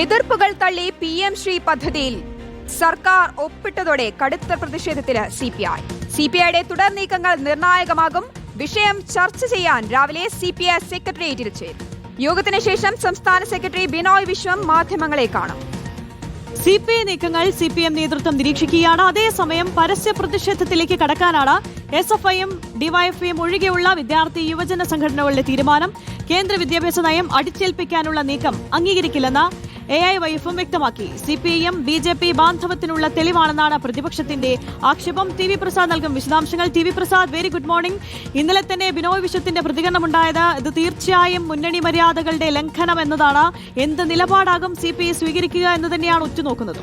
എതിർപ്പുകൾ തള്ളി P M Shri പദ്ധതിയിൽ സർക്കാർ ഒപ്പിട്ടതോടെ കടുത്ത പ്രതിഷേധത്തിന് C P I. C P ഐയുടെ തുടർ നീക്കങ്ങൾ നിർണായകമാകും. വിഷയം ചർച്ച ചെയ്യാൻ രാവിലെ സി പി ഐ സെക്രട്ടേറിയറ്റിൽ ചേരും. യോഗത്തിന് ശേഷം സംസ്ഥാന സെക്രട്ടറി ബിനോയ് വിശ്വം മാധ്യമങ്ങളെ കാണും. സി പി ഐ നീക്കങ്ങൾ സി പി എം നേതൃത്വം നിരീക്ഷിക്കുകയാണ്. അതേസമയം പരസ്യ പ്രതിഷേധത്തിലേക്ക് കടക്കാനാണ് എസ് എഫ് ഐയും ഡിവൈഎഫ്ഐയും ഒഴികെയുള്ള വിദ്യാർത്ഥി യുവജന സംഘടനകളുടെ തീരുമാനം. കേന്ദ്ര വിദ്യാഭ്യാസ നയം അടിച്ചേൽപ്പിക്കാനുള്ള നീക്കം അംഗീകരിക്കില്ലെന്ന് എ ഐ വൈഫും വ്യക്തമാക്കി. C P I M B J P ബാന്ധവത്തിനുള്ള തെളിവാണെന്നാണ് പ്രതിപക്ഷത്തിന്റെ ആക്ഷേപം. ടി വി പ്രസാദ് നൽകും വിശദാംശങ്ങൾ. T V Prasad very good morning ഇന്നലെ തന്നെ ബിനോയ് വിശ്വത്തിന്റെ പ്രതികരണമുണ്ടായത് ഇത് തീർച്ചയായും മുന്നണി മര്യാദകളുടെ ലംഘനം എന്നതാണ്. എന്ത് നിലപാടാകും സി പി ഐ സ്വീകരിക്കുക എന്ന് തന്നെയാണ് ഉറ്റുനോക്കുന്നത്.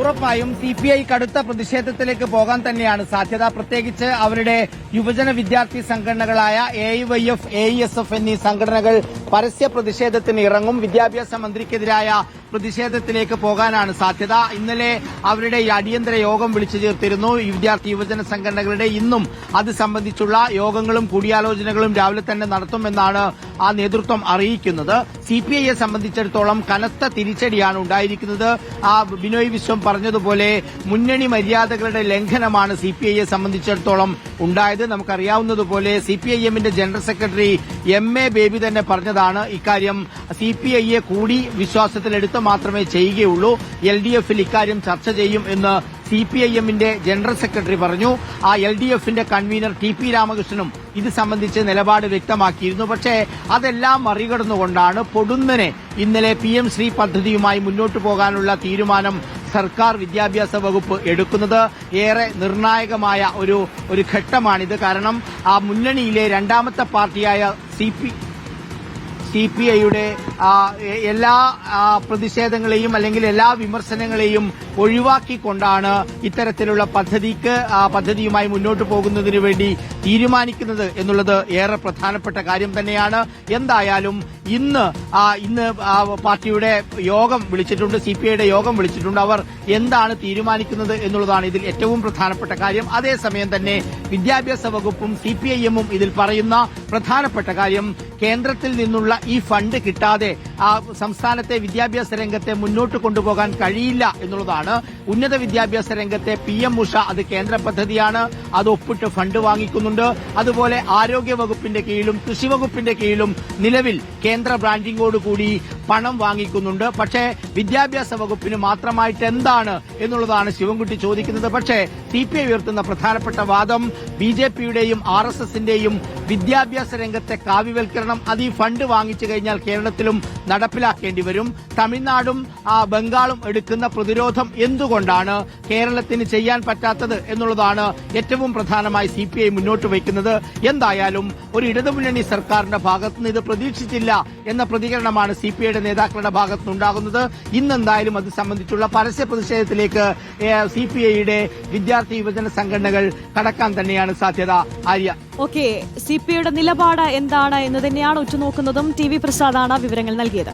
ഉറപ്പായും സി പി ഐ കടുത്ത പ്രതിഷേധത്തിലേക്ക് പോകാൻ തന്നെയാണ് സാധ്യത. പ്രത്യേകിച്ച് അവരുടെ യുവജന വിദ്യാർത്ഥി സംഘടനകളായ A Y F A S F എന്നീ സംഘടനകൾ പരസ്യ പ്രതിഷേധത്തിന് ഇറങ്ങും. വിദ്യാഭ്യാസ മന്ത്രിക്കെതിരായ പ്രതിഷേധത്തിലേക്ക് പോകാനാണ് സാധ്യത. ഇന്നലെ അവരുടെ ഈ അടിയന്തര യോഗം വിളിച്ചു ചേർത്തിരുന്നു. വിദ്യാർത്ഥി യുവജന സംഘടനകളുടെ ഇന്നും അത് സംബന്ധിച്ചുള്ള യോഗങ്ങളും കൂടിയാലോചനകളും രാവിലെ തന്നെ നടത്തുമെന്നാണ് ആ നേതൃത്വം അറിയിക്കുന്നത്. സി പി ഐയെ സംബന്ധിച്ചിടത്തോളം കനത്ത തിരിച്ചടിയാണ് ഉണ്ടായിരിക്കുന്നത്. ആ ബിനോയ് വിശ്വം പറഞ്ഞതുപോലെ മുന്നണി മര്യാദകളുടെ ലംഘനമാണ് സി പി ഐയെ സംബന്ധിച്ചിടത്തോളം ഉണ്ടായത്. നമുക്കറിയാവുന്നതുപോലെ സി പി ഐ എമ്മിന്റെ general secretary M A Baby തന്നെ പറഞ്ഞതാണ് ഇക്കാര്യം. സി പി ഐയെ കൂടി വിശ്വാസത്തിലെടുത്ത് മാത്രമേ ചെയ്യുകയുള്ളൂ. എൽ ഡി എഫിൽ ഇക്കാര്യം ചർച്ച ചെയ്യും എന്ന് സി പി ഐ എമ്മിന്റെ ജനറൽ സെക്രട്ടറി പറഞ്ഞു. ആ എൽ ഡി എഫിന്റെ കൺവീനർ ടി പി രാമകൃഷ്ണനും ഇത് സംബന്ധിച്ച് നിലപാട് വ്യക്തമാക്കിയിരുന്നു. പക്ഷേ അതെല്ലാം മറികടന്നുകൊണ്ടാണ് പൊടുന്നനെ ഇന്നലെ പി എം ശ്രീ പദ്ധതിയുമായി മുന്നോട്ടു പോകാനുള്ള തീരുമാനം സർക്കാർ വിദ്യാഭ്യാസ വകുപ്പ് എടുക്കുന്നത്. ഏറെ നിർണായകമായ ഒരു ഒരു ഘട്ടമാണിത്. കാരണം ആ മുന്നണിയിലെ രണ്ടാമത്തെ പാർട്ടിയായ സി പി സി പി ഐയുടെ എല്ലാ പ്രതിഷേധങ്ങളെയും അല്ലെങ്കിൽ എല്ലാ വിമർശനങ്ങളെയും ഒഴിവാക്കിക്കൊണ്ടാണ് ഇത്തരത്തിലുള്ള പദ്ധതിക്ക് പദ്ധതിയുമായി മുന്നോട്ട് പോകുന്നതിന് വേണ്ടി തീരുമാനിക്കുന്നത് എന്നുള്ളത് ഏറെ പ്രധാനപ്പെട്ട കാര്യം തന്നെയാണ്. എന്തായാലും ഇന്ന് ഇന്ന് പാർട്ടിയുടെ യോഗം വിളിച്ചിട്ടുണ്ട് സി പി ഐയുടെ യോഗം വിളിച്ചിട്ടുണ്ട്. അവർ എന്താണ് തീരുമാനിക്കുന്നത് എന്നുള്ളതാണ് ഇതിൽ ഏറ്റവും പ്രധാനപ്പെട്ട കാര്യം. അതേസമയം തന്നെ വിദ്യാഭ്യാസ വകുപ്പും സി പി ഇതിൽ പറയുന്ന പ്രധാനപ്പെട്ട കാര്യം കേന്ദ്രത്തിൽ നിന്നുള്ള ഈ ഫണ്ട് കിട്ടാതെ ആ സംസ്ഥാനത്തെ വിദ്യാഭ്യാസ രംഗത്തെ മുന്നോട്ട് കൊണ്ടുപോകാൻ കഴിയില്ല എന്നുള്ളതാണ്. ഉന്നത വിദ്യാഭ്യാസ രംഗത്തെ പി എം ഉഷ അത് കേന്ദ്ര പദ്ധതിയാണ്. അത് ഒപ്പിട്ട് ഫണ്ട് വാങ്ങിക്കുന്നുണ്ട്. അതുപോലെ ആരോഗ്യ വകുപ്പിന്റെ കീഴിലും കൃഷി വകുപ്പിന്റെ കീഴിലും നിലവിൽ കേന്ദ്ര ബ്രാൻഡിങ്ങോടുകൂടി പണം വാങ്ങിക്കുന്നുണ്ട്. പക്ഷേ വിദ്യാഭ്യാസ വകുപ്പിന് മാത്രമായിട്ട് എന്താണ് എന്നുള്ളതാണ് ശിവൻകുട്ടി ചോദിക്കുന്നത്. പക്ഷേ സി പി ഐ ഉയർത്തുന്ന പ്രധാനപ്പെട്ട വാദം ബി ജെ പിയുടെയും ആർ എസ് എസിന്റെയും വിദ്യാഭ്യാസ രംഗത്തെ കാവ്യവൽക്കരണം അത് ഈ ഫണ്ട് വാങ്ങിച്ചു കഴിഞ്ഞാൽ കേരളത്തിലും നടപ്പിലാക്കേണ്ടി വരും. തമിഴ്നാടും ബംഗാളും എടുക്കുന്ന പ്രതിരോധം എന്തുകൊണ്ടാണ് കേരളത്തിന് ചെയ്യാൻ പറ്റാത്തത് എന്നുള്ളതാണ് ഏറ്റവും പ്രധാനമായി സി മുന്നോട്ട് വയ്ക്കുന്നത്. എന്തായാലും ഒരു ഇടതുമുന്നണി സർക്കാരിന്റെ ഭാഗത്തുനിന്ന് ഇത് പ്രതീക്ഷിച്ചില്ല എന്ന പ്രതികരണമാണ് സി പി ഐയുടെ നേതാക്കളുടെ ഭാഗത്തുനിന്നുണ്ടാകുന്നത്. ഇന്നെന്തായാലും അത് സംബന്ധിച്ചുള്ള പരസ്യ പ്രതിഷേധത്തിലേക്ക് സി പി ഐയുടെ വിദ്യാർത്ഥി യുവജന സംഘടനകൾ കടക്കാൻ തന്നെയാണ് സാധ്യത. ആര്യ. ഓക്കെ സി പി ഐയുടെ നിലപാട് എന്താണ് എന്ന് തന്നെയാണ് ഉറ്റുനോക്കുന്നതും ടി വി പ്രസാദാണ് വിവരങ്ങൾ നൽകിയത്.